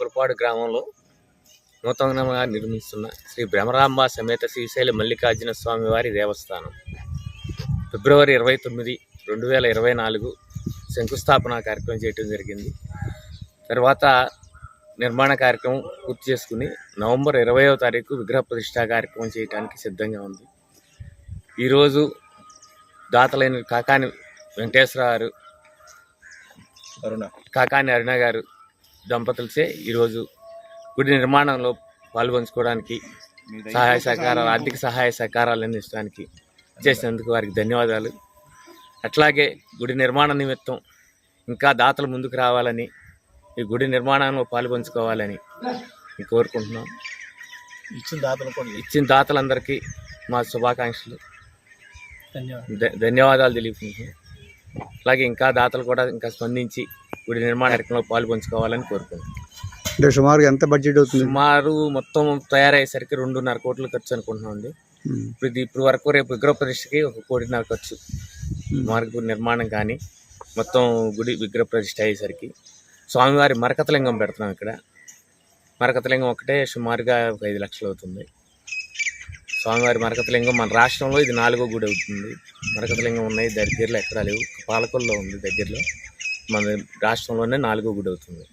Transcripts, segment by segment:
బాపులపాడు గ్రామంలో నూతనంగా నిర్మిస్తున్న శ్రీ భ్రమరాంబ సమేత శ్రీశైల మల్లికార్జున స్వామి వారి దేవస్థానం. ఫిబ్రవరి ఇరవై తొమ్మిది రెండు వేల ఇరవై నాలుగు శంకుస్థాపన కార్యక్రమం చేయడం జరిగింది. తర్వాత నిర్మాణ కార్యక్రమం పూర్తి చేసుకుని నవంబర్ ఇరవయో తారీఖు విగ్రహ ప్రతిష్టా కార్యక్రమం చేయడానికి సిద్ధంగా ఉంది. ఈరోజు దాతలైన కాకాని వెంకటేశ్వర గారు కాకాని అరుణ గారు దంపతులచే ఈరోజు గుడి నిర్మాణంలో పాల్పంచుకోవడానికి సహాయ సహకారాలు ఆర్థిక సహాయ సహకారాలు అందించడానికి చేసినందుకు వారికి ధన్యవాదాలు. అట్లాగే గుడి నిర్మాణ నిమిత్తం ఇంకా దాతలు ముందుకు రావాలని ఈ గుడి నిర్మాణంలో పాల్పంచుకోవాలని కోరుకుంటున్నాం. ఇచ్చిన దాతలు ఇచ్చిన దాతలందరికీ మా శుభాకాంక్షలు. ధన్యవాదాలు. ధన్యవాదాలు తెలియజేస్తున్నాం అలాగే ఇంకా దాతలు కూడా ఇంకా స్పందించి గుడి నిర్మాణ కార్యక్రమంలో పాల్పంచుకోవాలని కోరుకుంటున్నాం. అంటే సుమారుగా ఎంత బడ్జెట్ అవుతుంది? సుమారు మొత్తం తయారయ్యేసరికి రెండున్నర కోట్లు ఖర్చు అనుకుంటున్నాం అండి. ఇప్పుడు ఇది ఇప్పుడు వరకు రేపు విగ్రహ ప్రతిష్టకి ఒక కోటిన్నర ఖర్చు. మార్గ నిర్మాణం కానీ మొత్తం గుడి విగ్రహ ప్రతిష్ట అయ్యేసరికి. స్వామివారి మరకతలింగం పెడుతున్నాం ఇక్కడ. మరకతలింగం ఒకటే సుమారుగా ఒక ఐదు లక్షలు అవుతుంది. స్వామివారి మరకతలింగం మన రాష్ట్రంలో ఇది నాలుగో గుడి అవుతుంది. మరకతలింగం ఉన్నాయి దగ్గరలో ఎక్కడా లేవు. పాలకొల్లో ఉంది దగ్గరలో. మన రాష్ట్రంలోనే నాలుగో గుడి అవుతుంది.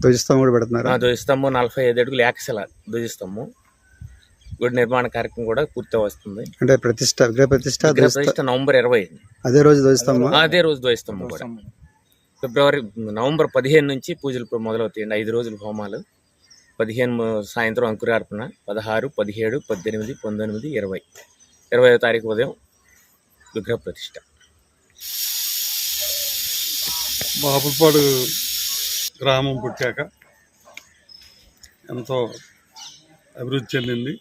ధ్వజస్తంభం కూడా పెడుతున్నారా? ఆ ధ్వజస్తంభం నలభై ఐదు అడుగులు యాక్సల ధ్వజస్తంభం. గుడి నిర్మాణ కార్యక్రమం కూడా పూర్తి వస్తుంది. అంటే ప్రతిష్ట విగ్రహ ప్రతిష్ట ప్రతిష్ట నవంబర్ ఇరవై అదే రోజు ధ్వజస్తంభం అదే రోజు ధ్వజస్తంభం కూడా. ఫిబ్రవరి నవంబర్ పదిహేను నుంచి పూజలు మొదలవుతాయండి. ఐదు రోజులు హోమాలు. పదిహేను సాయంత్రం అంకురార్పణ పదహారు పదిహేడు పద్దెనిమిది పంతొమ్మిది ఇరవై. ఇరవై తారీఖు ఉదయం విగ్రహ ప్రతిష్ట. బాపులపాడు గ్రామం పుట్టాక ఎంతో అభివృద్ధి చెందింది.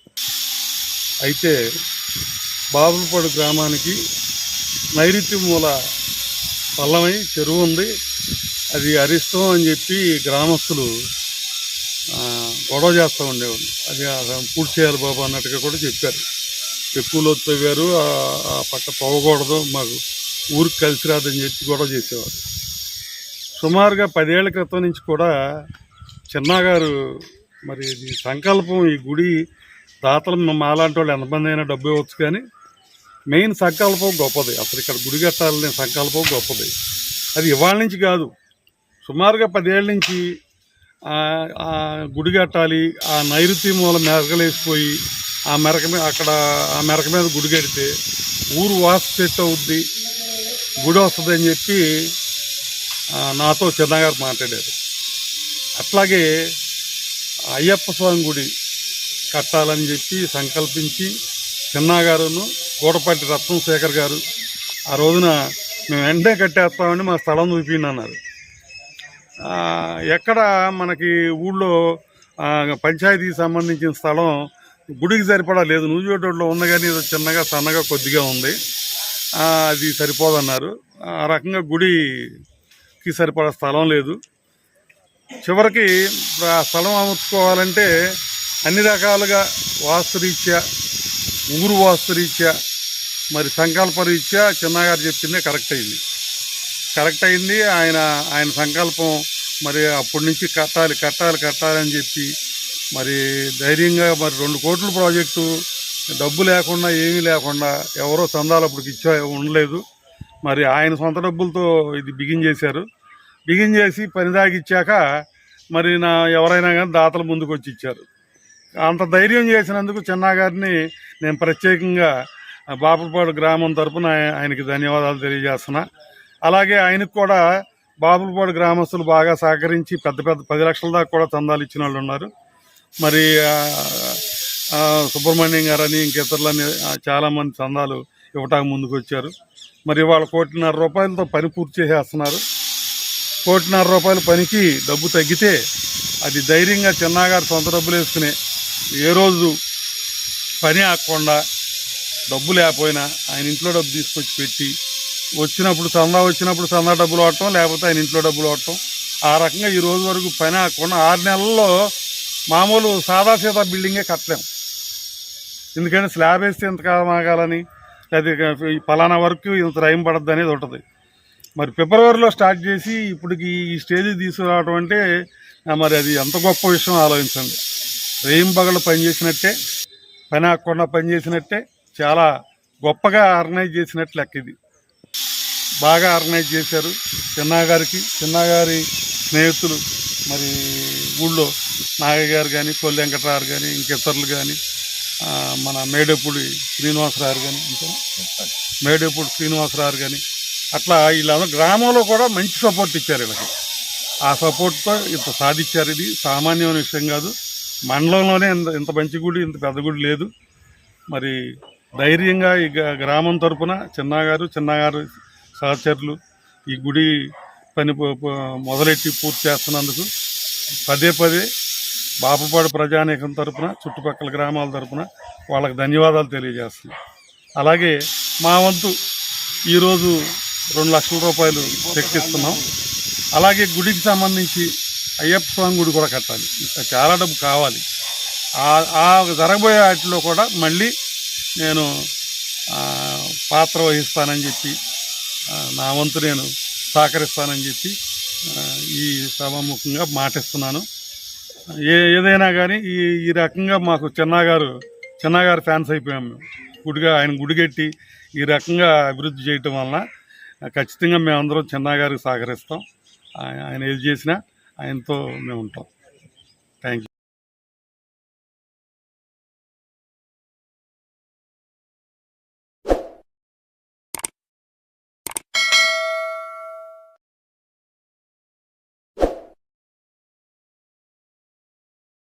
అయితే బాపులపాడు గ్రామానికి నైరుతి మూల పల్లమై చెరువు ఉంది. అది అరిష్టం అని చెప్పి గ్రామస్తులు గొడవ చేస్తూ ఉండేవాళ్ళు అది పూర్తి చేయాలి బాబు అన్నట్టుగా కూడా చెప్పారు. ఎక్కువ లోతు తవ్వారు ఆ- పక్క తవ్వకూడదు మాకు ఊరికి కలిసి రాదని చెప్పి గొడవ చేసేవారు. సుమారుగా పదేళ్ళ క్రితం నుంచి కూడా చిన్నగారు మరి ఇది సంకల్పం ఈ గుడి దాతలు మాలాంటి వాళ్ళు ఎంతమంది అయినా డబ్బు ఇవ్వచ్చు కానీ మెయిన్ సంకల్పం గొప్పది. అసలు ఇక్కడ గుడి కట్టాలనే సంకల్పం గొప్పది. అది ఇవాళ నుంచి కాదు. సుమారుగా పదేళ్ళ నుంచి గుడి కట్టాలి ఆ నైరుతి మూల మెరకలేసిపోయి ఆ మెరక మీద అక్కడ ఆ మెరక మీద గుడి కడితే ఊరు వాసు సెట్ అవుద్ది గుడి వస్తుంది అని చెప్పి నాతో చిన్నగారు మాట్లాడారు. అట్లాగే అయ్యప్ప స్వామి గుడి కట్టాలని చెప్పి సంకల్పించి చిన్నగారును గూడపాటి రత్నం శేఖర్ గారు ఆ రోజున మేము వెంటనే కట్టేస్తామని మా స్థలం చూపిండి అన్నారు ఎక్కడ మనకి ఊళ్ళో పంచాయతీకి సంబంధించిన స్థలం గుడికి సరిపడా లేదు. నూజివేటోడ్లో ఉంది కానీ ఇది చిన్నగా సన్నగా కొద్దిగా ఉంది. అది సరిపోదన్నారు. ఆ రకంగా గుడికి సరిపడా స్థలం లేదు. చివరికి ఆ స్థలం అమర్చుకోవాలంటే అన్ని రకాలుగా వాస్తురీత్యా ఊరు వాస్తురీత్యా మరి సంకల్పరీత్యా చిన్నగారు చెప్పిందే కరెక్ట్ అయింది. కరెక్ట్ అయింది. ఆయన ఆయన సంకల్పం మరి అప్పటి నుంచి కట్టాలి కట్టాలి కట్టాలని చెప్పి మరి ధైర్యంగా మరి రెండు కోట్ల ప్రాజెక్టు డబ్బు లేకుండా ఏమీ లేకుండా ఎవరో చందాలు అప్పటికి ఇచ్చా ఉండలేదు. మరి ఆయన సొంత డబ్బులతో ఇది బిగిన్ చేశారు. బిగిన్ చేసి పని దాగిచ్చాక మరి నా ఎవరైనా కానీ దాతలు ముందుకు వచ్చి ఇచ్చారు. అంత ధైర్యం చేసినందుకు చిన్నా గారిని నేను ప్రత్యేకంగా బాపలపాడు బాపులపాడు గ్రామం తరఫున ఆయనకి ధన్యవాదాలు తెలియజేస్తున్నా. అలాగే ఆయనకు కూడా బాపులపాడు గ్రామస్తులు బాగా సహకరించి పెద్ద పెద్ద పది లక్షల దాకా కూడా చందాలు ఇచ్చిన వాళ్ళు ఉన్నారు. మరి సుబ్రహ్మణ్యం గారని ఇంకితరులని చాలామంది చందాలు ఇవ్వటానికి ముందుకు వచ్చారు మరి వాళ్ళ కోటిన్నర రూపాయలతో పని పూర్తి చేసేస్తున్నారు. కోటిన్నర రూపాయల పనికి డబ్బు తగ్గితే అది ధైర్యంగా చిన్నగారు సొంత డబ్బులు వేసుకునే ఏ రోజు పని ఆకుండా డబ్బు లేకపోయినా ఆయన ఇంట్లో డబ్బు తీసుకొచ్చి పెట్టి వచ్చినప్పుడు చందా వచ్చినప్పుడు చందా డబ్బులు వాడటం లేకపోతే ఆయన ఇంట్లో డబ్బులు వాడటం. ఆ రకంగా ఈ రోజు వరకు పని ఆకుండా ఆరు నెలల్లో మామూలు సాదా సీదా బిల్డింగే కట్టలేము ఎందుకంటే స్లాబ్ వేస్తే ఇంతకాలం ఆగాలని లేదా ఫలానా వరకు ఇంత టైం పడద్దు అనేది ఉంటుంది. మరి ఫిబ్రవరిలో స్టార్ట్ చేసి ఇప్పటికి ఈ స్టేజ్ తీసుకురావడం అంటే మరి అది ఎంత గొప్ప విషయం ఆలోచించండి. రేయం పగలు పనిచేసినట్టే పని ఆకుండా పనిచేసినట్టే చాలా గొప్పగా ఆర్గనైజ్ చేసినట్లు లెక్క ఇది. బాగా ఆర్గనైజ్ చేశారు చిన్నగారికి చిన్నగారి స్నేహితులు మరి ఊళ్ళో నాగయ్య గారు కానీ కొల్లి వెంకటరావు కానీ ఇంకితరులు కానీ మన మేడపూడి శ్రీనివాసరావు కానీ ఇంకా మేడపూడి శ్రీనివాసరావు కానీ అట్లా వీళ్ళందరూ గ్రామంలో కూడా మంచి సపోర్ట్ ఇచ్చారు వీళ్ళకి. ఆ సపోర్ట్తో ఇంత సాధించారు ఇది. సామాన్యమైన విషయం కాదు. మండలంలోనే ఇంత ఇంత మంచి గుడి ఇంత పెద్ద గుడి లేదు. మరి ధైర్యంగా ఈ గ్రామం తరపున చిన్నగారు చిన్నగారు సహచరులు ఈ గుడి పని మొదలెట్టి పూర్తి చేస్తున్నందుకు పదే పదే బాపపాడు ప్రజానీకం తరపున చుట్టుపక్కల గ్రామాల తరపున వాళ్ళకి ధన్యవాదాలు తెలియజేస్తున్నాం. అలాగే మా వంతు ఈరోజు రెండు లక్షల రూపాయలు చెక్కిస్తున్నాం. అలాగే గుడికి సంబంధించి అయ్యప్ప స్వామి గుడి కూడా కట్టాలి. ఇంకా చాలా డబ్బు కావాలి. ఆ- ఆ జరగబోయే వాటిలో కూడా మళ్ళీ నేను పాత్ర వహిస్తానని చెప్పి నా వంతు నేను సహకరిస్తానని చెప్పి ఈ సభాముఖంగా మాటిస్తున్నాను. ఏ ఏదైనా కానీ ఈ ఈ రకంగా మాకు చిన్నగారు చిన్నగారు ఫ్యాన్స్ అయిపోయాం మేము. గుడిగా ఆయన గుడిగెట్టి ఈ రకంగా అభివృద్ధి చేయటం వలన ఖచ్చితంగా మేమందరం చిన్నగారికి సహకరిస్తాం. ఆయన ఏది చేసినా ఆయనతో మేము ఉంటాం.